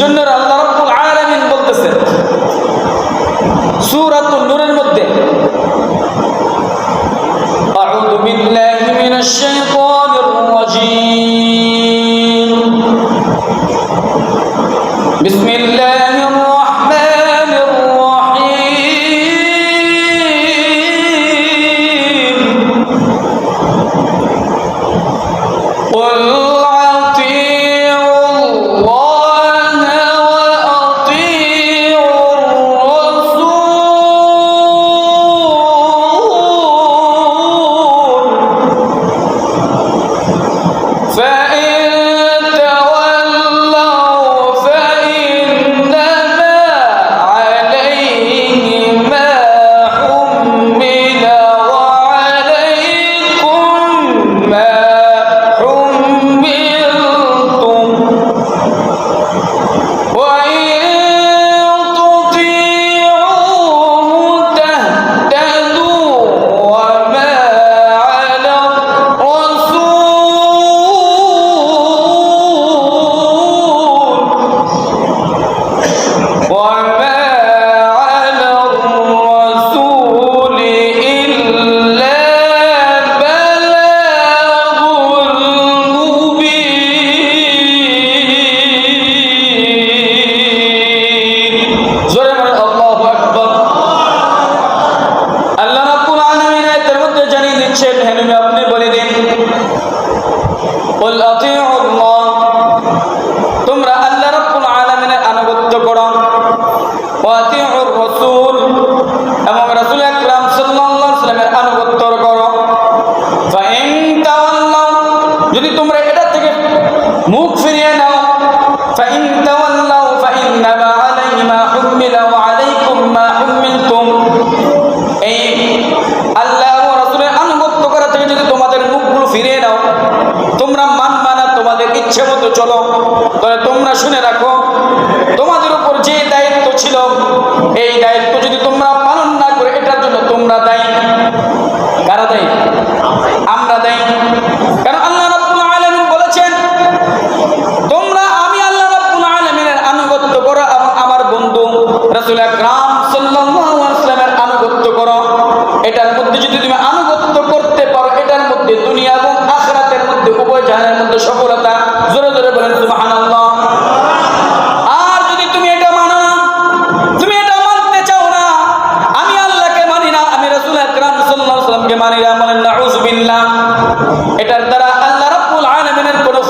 জন্য আল্লাহ রাব্বুল আলামিন বলতেছেন সূরাতুন নূরের মধ্যে আউযু বিল্লাহি মিনাশ শাইতানির রাজীম বিসমিল্লাহির রহমানির রহিম قل তোমরা আল্লাহ রাব্বুল আলামিনের আনুগত্য করো। রাসূল, এবং রাসূল আকরাম ওয়াসাল্লামের আনুগত্য করো। যদি তোমরা এটা থেকে মুখ এই দায়িত্ব যদি তোমরা পালন না করে, এটার জন্য তোমরা দায়ী। কারা দায়ী? আমরা দায়ী। কারণ আল্লাহ রাব্বুল আলামিন বলেছেন, তোমরা আমি আল্লাহ রাব্বুল আলামিনের আনুগত্য করো এবং আমার বন্ধু রাসূল আকরাম সাল্লাল্লাহু আলাইহি ওয়াসাল্লামের আনুগত্য করো। এটার মধ্যে যদি তুমি আনুগত্য করতে পারো, এটার মধ্যে দুনিয়া এবং মধ্যে উভয় মধ্যে সফলতা। জোরে জোরে বলেন, সুবহানাল্লাহ।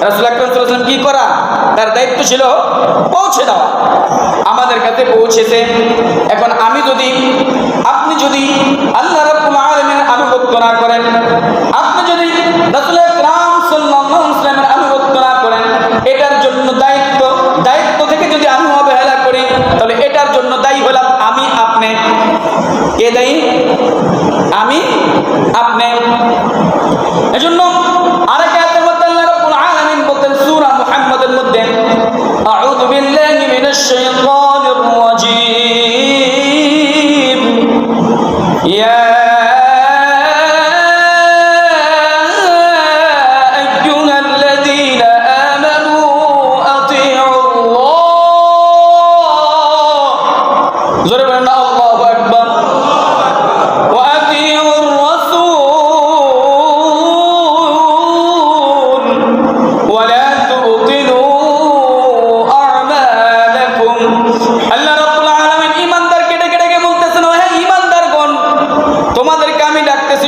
রাসূল আকরাম কি করা? তার দায়িত্ব ছিল পৌঁছে দেওয়া। আমাদের কাছে পৌঁছেছে। এখন আমি যদি, আপনি যদি আল্লাহ রাব্বুল আলামিনের আনুগত্য না করেন, আপনি যদি রাসূল আকরাম সাল্লাল্লাহু আলাইহি ওয়াসাল্লামের আনুগত্য করেন, এটার জন্য দায়িত্ব দায়িত্ব থেকে যদি আমি অবহেলা করি, তাহলে এটার জন্য দায়ী হলাম আমি, আপনি। কে দায়ী? আমি, আপনি। এজন্য Yeah.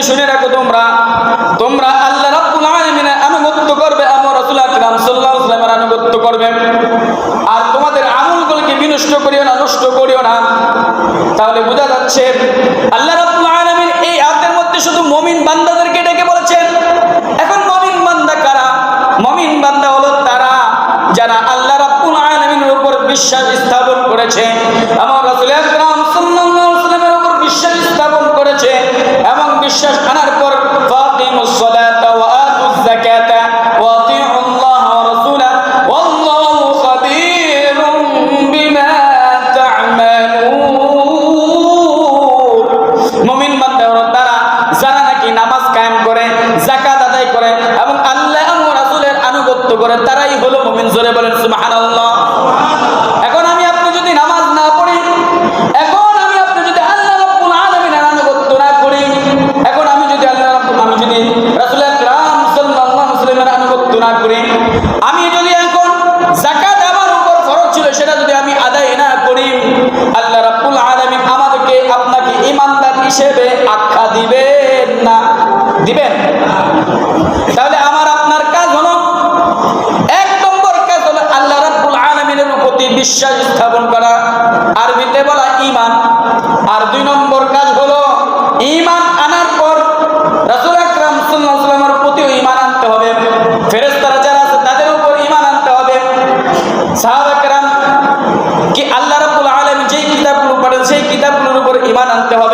শুনে রাখো তোমরা। তোমরা আল্লাহ রাব্বুল আলামিনের আনুগত্য করবে আমার রাসূল আকরাম সাল্লাল্লাহু আলাইহি ওয়াসাল্লামের আনুগত্য করবে। আর তোমাদের আমলগুলোকে বিনষ্ট করিও না, নষ্ট করিও না। তাহলে বোঝা যাচ্ছে, আল্লাহ করে হলো মুমিন জোরে বলেন, সুবহানাল্লাহ। এখন আমি আপনি যদি নামাজ না পড়ি, এখন আমি আপনি যদি আল্লাহ রাব্বুল আলামিনের আনুগত্য না করি, এখন আমি যদি আল্লাহ রাব্বুল আমি যদি রাসূল আকরাম সাল্লাল্লাহু আলাইহি আনুগত্য না করি, আমি যদি এখন যাকাত আমার উপর ফরজ ছিল, সেটা যদি আমি আদায় না করি, আল্লাহ রাব্বুল আলামিন আমাদেরকে আপনাকে ইমানদার হিসেবে আখ্যা দিবেন না। দিবেন? বিশ্বাস স্থাপন করা। আরবিতে বলা ইমান আর দুই নম্বর কাজ হলো ইমান আনার পর রাসুল আকরাম সাল্লামের প্রতিও ইমান আনতে হবে। ফেরেস্তারা যারা আছে, তাদের উপর ইমান আনতে হবে। সাহাবাকরাম কি আল্লাহ রাবুল আলম যেই কিতাবগুলো পড়েন, সেই কিতাবগুলোর উপর ইমান আনতে হবে।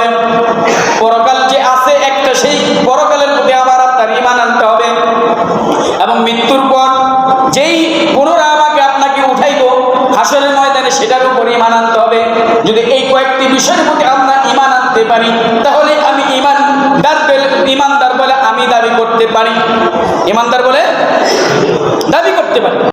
সেটার উপর ইমান আনতে হবে। যদি এই কয়েকটি বিষয়ের প্রতি আমরা ইমান আনতে পারি, তাহলে আমি ইমান ইমানদার বলে আমি দাবি করতে পারি। ইমানদার বলে দাবি করতে পারি।